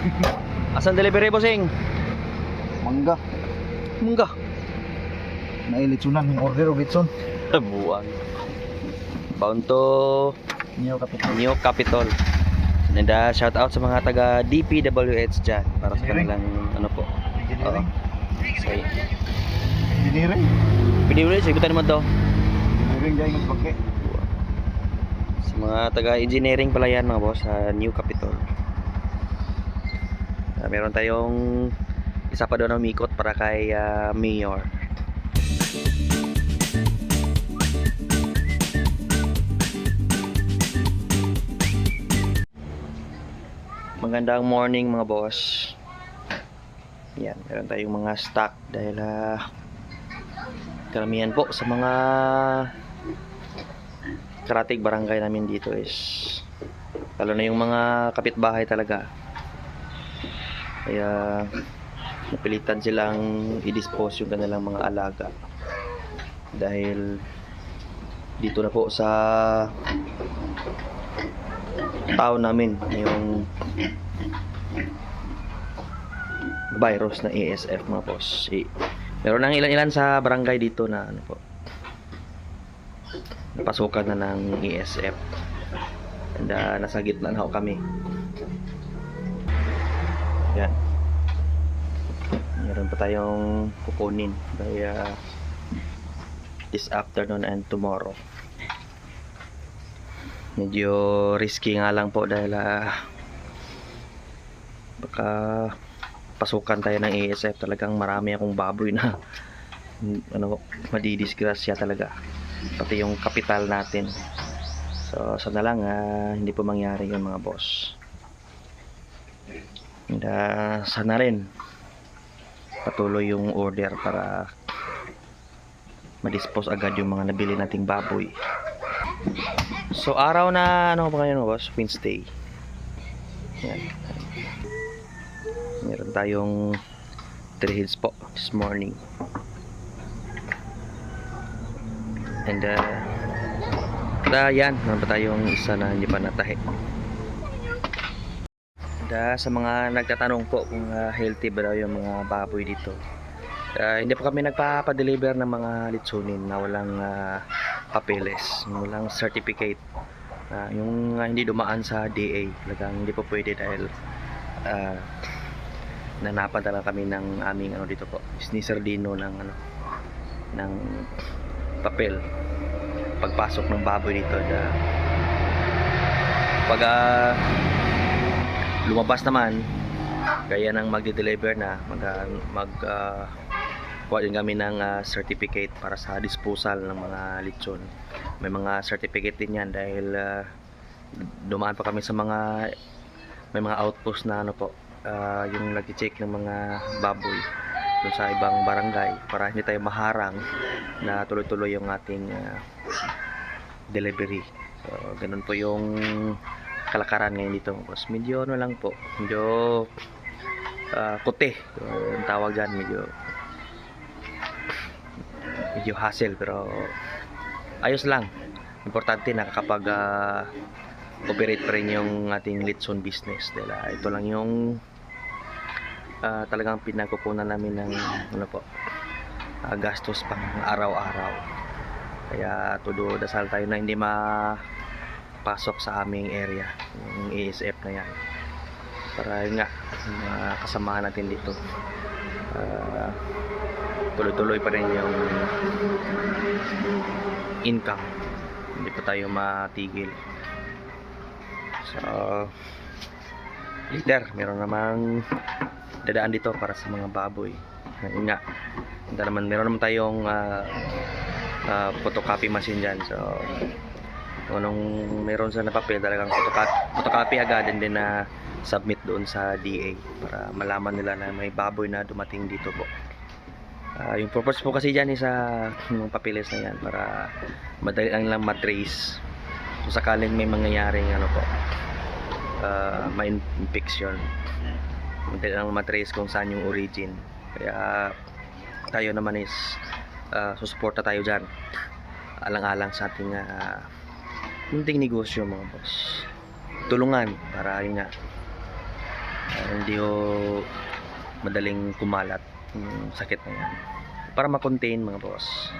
Asan delivery bossing? Mangga. Mungga. Nailitsunan yung order o litson. Buwan. Bound to Niyo kapitan. New Capitol. And uh, shout out sa mga taga DPWH dyan para sa kanilang ano po. Oo. So, Engineering. ulit, sigutan naman to. Engineering dahil ng pagke. Sa mga taga engineering pala yan mga boss sa New Capitol. Meron tayong isa pa doon umikot para kay ah, Mayor. Magandang morning mga boss. Yan, meron tayong mga stock dahil ah, karamihan po sa mga karatig barangay namin dito is lalo na yung mga kapitbahay talaga kaya napilitan silang i-dispose yung kanilang mga alaga. Dahil dito na po sa tao namin yung virus na ASF mga boss. Eh, meron nang ilan-ilan sa barangay dito na ano po. Napasukan na ng ESF and uh, nasa gitna na ho kami. Yan meron pa tayong kukunin. By uh, this afternoon and tomorrow. Medyo risky nga lang po dahil uh, baka pasukan tayo ng ESF talagang marami akong baboy na ano madidisgrasya talaga. Pati yung kapital natin. So sana lang ah, hindi po mangyari yun mga boss. And ah, sana rin patuloy yung order para ma-dispose agad yung mga nabili nating baboy. So araw na ano ba ngayon boss? Wednesday. Yan. Meron tayong 3 hills po this morning. And uh, da yan, meron pa tayong isa na hindi pa natahi. Da sa mga nagtatanong po kung uh, healthy ba daw yung mga baboy dito. Uh, hindi po kami nagpapa-deliver ng mga litsunin na walang uh, papeles, walang certificate. Uh, yung uh, hindi dumaan sa DA, talagang hindi po pwede dahil uh, nanapan kami ng aming ano dito po, ni Sir Dino ng ano ng papel pagpasok ng baboy nito na pag ah, lumabas naman kaya nang magde-deliver na mag, ah, mag ah, kuha din kami ng ah, certificate para sa disposal ng mga lechon may mga certificate din yan dahil ah, dumaan pa kami sa mga may mga outpost na ano po ah, yung nag-check ng mga baboy dun sa ibang barangay para hindi tayo maharang na tuloy-tuloy yung ating ah, delivery. So, ganun po yung kalakaran ngayon dito. Boss, medyo ano lang po, medyo ah, kote. Yung tawag dyan, medyo medyo hassle pero ayos lang. Importante nakakapag ah, operate pa rin yung ating litson business dahil ah, ito lang yung ah, talagang pinagkukunan namin ng ano po ah, gastos pang araw-araw kaya todo dasal tayo na hindi mapasok sa aming area yung ASF na yan. Para yun nga mga kasamahan natin dito. Ah, tuloy-tuloy pa rin yung income. Hindi pa tayo matigil. So later meron namang dadaan dito para sa mga baboy. Yun nga Ito naman meron naman tayong ah, ah, photocopy machine dyan. So kung anong meron sa na papel talagang photocopy, photocopy agad and then na submit doon sa DA para malaman nila na may baboy na dumating dito po. Ah, yung purpose po kasi dyan is sa yung papeles na yan para madali lang lang matrace kung sakaling may mangyayaring ano po uh, ma-infection madali lang matrace kung saan yung origin. Kaya tayo naman is uh, susuporta tayo dyan. Alang-alang sa ating uh, munting negosyo mga boss tulungan para yun nga Ah, hindi ho madaling kumalat yung sakit na yan. Para ma-contain mga boss.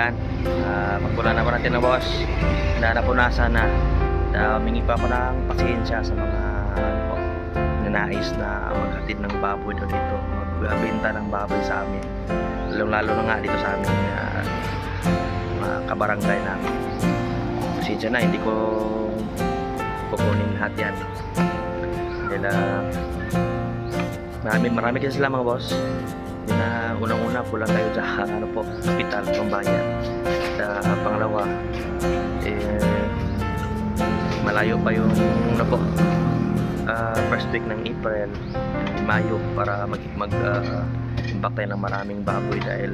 Yan, uh, pagpula na po natin ng boss. Na napunasan na. Uh, humingi pa ako ng pasensya sa mga ano po, nanais na maghatid ng baboy daw dito. Magbenta ng baboy sa amin. Lalong lalo na nga dito sa amin uh, mga kabarangay namin. Pasensya na, hindi ko kukunin lahat yan. Dahil uh, marami, marami kasi sila mga boss. Na unang-una kulang tayo sa ano po, kapital, pambayan. Sa pangalawa, eh, malayo pa yung ano po, ah, first week ng April, Mayo para mag, mag ah, impact ng maraming baboy dahil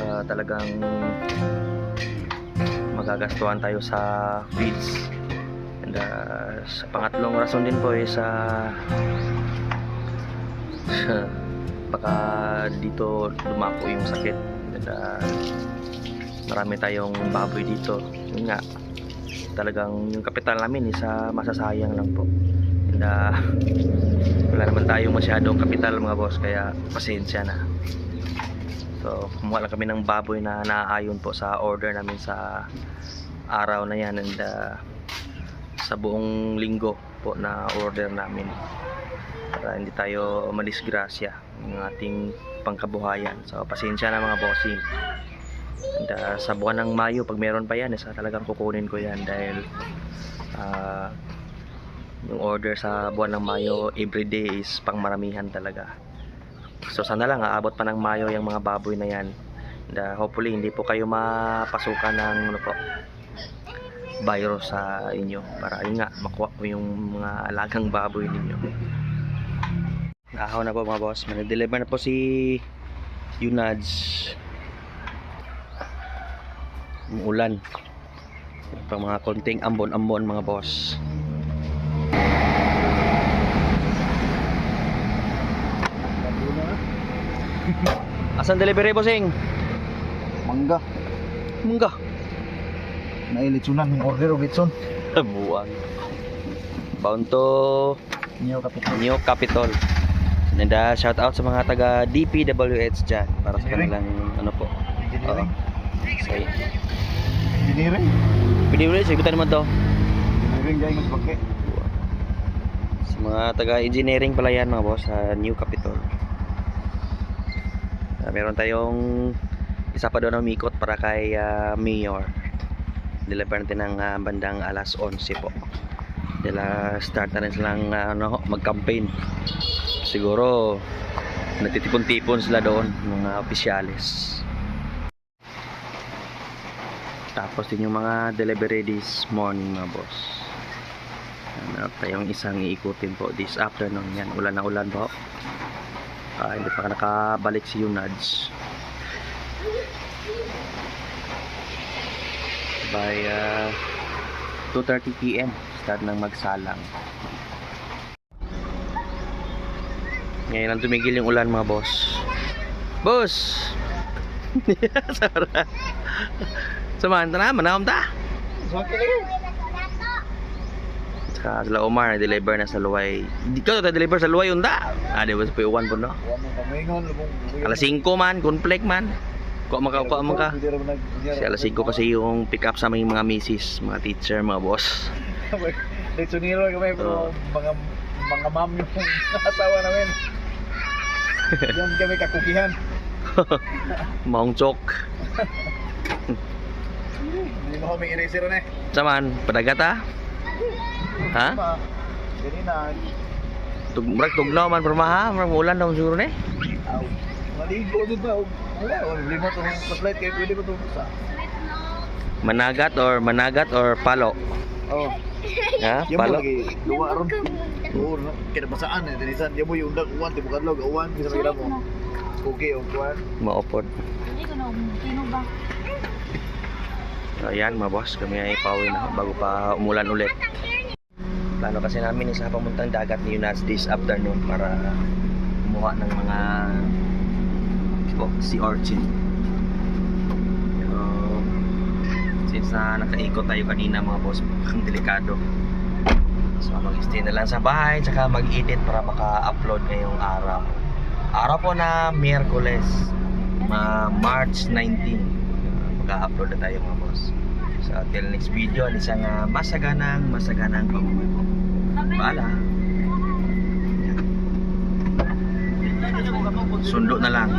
ah, talagang magagastuhan tayo sa feeds. And ah, sa pangatlong rason din po is sa baka dito lumako yung sakit. And uh, marami tayong baboy dito. Yun nga talagang yung kapital namin isa masasayang lang po. And uh, wala naman tayong masyadong kapital mga boss. Kaya pasensya na. So kumuha lang kami ng baboy na naaayon po sa order namin sa araw na yan. And uh, sa buong linggo po na order namin para hindi tayo madisgrasya ng ating pangkabuhayan. So, pasensya na mga bossing. And, uh, sa buwan ng Mayo, pag meron pa yan, isa talagang kukunin ko yan dahil ah, yung order sa buwan ng Mayo everyday is pang maramihan talaga. So, sana lang aabot pa ng Mayo yung mga baboy na yan. And, uh, hopefully, hindi po kayo mapasukan ng ano po, virus sa inyo para yun nga makuha po yung mga alagang baboy ninyo Ahaw na po mga boss. Manag-deliver na po si Yunads. Yung ulan. Pang mga konting ambon-ambon mga boss. Asan delivery bossing? Mangga. Mungga. Nailitsunan yung order o gitson. Buwan. Bound to Niyo kapitol. New Capitol. And uh, shout out sa mga taga DPWH dyan para sa Engineering? kanilang ano po. Engineering. Say, Engineering. pwede ulit, sagutan naman to. Engineering dahil mas bangke. Sa mga taga engineering pala yan mga boss sa New Capitol. Ah, meron tayong isa pa doon na umikot para kay ah, Mayor. Deliver natin ng ah, bandang alas 11 po. Dila start na rin silang ah, ano, mag-campaign. Siguro nagtitipon-tipon sila doon mga opisyalis. Tapos din yung mga delivery this morning mga boss. Meron tayong isang iikutin po this afternoon yan. Ulan na ulan po. Ah, hindi pa nakabalik si Yunads. By ah, 2.30 p.m. Start ng magsalang. Ngayon lang tumigil yung ulan mga boss. Boss! Sara. Samahan ta na, manahom ta. Saka sila Omar, deliver na sa Luway. Ka to deliver sa Luway unta. Ah, di ba sa Puyawan po no? Alas 5 man, conflict man. Kuha man ka, kuha man ka. Hindi rin nag- Si alas 5 kasi yung pick up sa aming mga misis, mga teacher, mga boss. Nilo kami pero mga mga ma'am yung asawa namin. Diyan kami kakukihan. Maong chok. Hindi mo kami eraser na eh. Saman, padagat ha? Ha? Ma, Gani na. Tug, murag tugnaw man permaha, murag ulan daw siguro ni. Aw. Maligo din ba? Wala, wala lima to. Paslight kayo pwede ba to sa? Managat or managat or palo. Oh, Ha? Yan mo Palo? lagi gawa ron. Oo, no? Kinabasaan eh. Tinisan, yan mo yung undak uwan, tibo kadlog, uwan, bisa magila mo. Okay, uwan. Maopod. Hindi ko na umutino ba? So, ayan mga boss, kami ay pauwi na bago pa umulan ulit. Plano kasi namin is sa pamuntang dagat ni Yunas this afternoon para kumuha ng mga oh, sea urchin. Pero since na nakaikot tayo kanina mga boss, ang delikado. So mag-stay na lang sa bahay tsaka mag-edit para maka-upload ngayong araw. Araw po na Miyerkules, ma March 19. Mag-upload na tayo mga boss. So until next video, isang uh, masaganang masaganang pamumuhay po. Baala. Sundo na lang.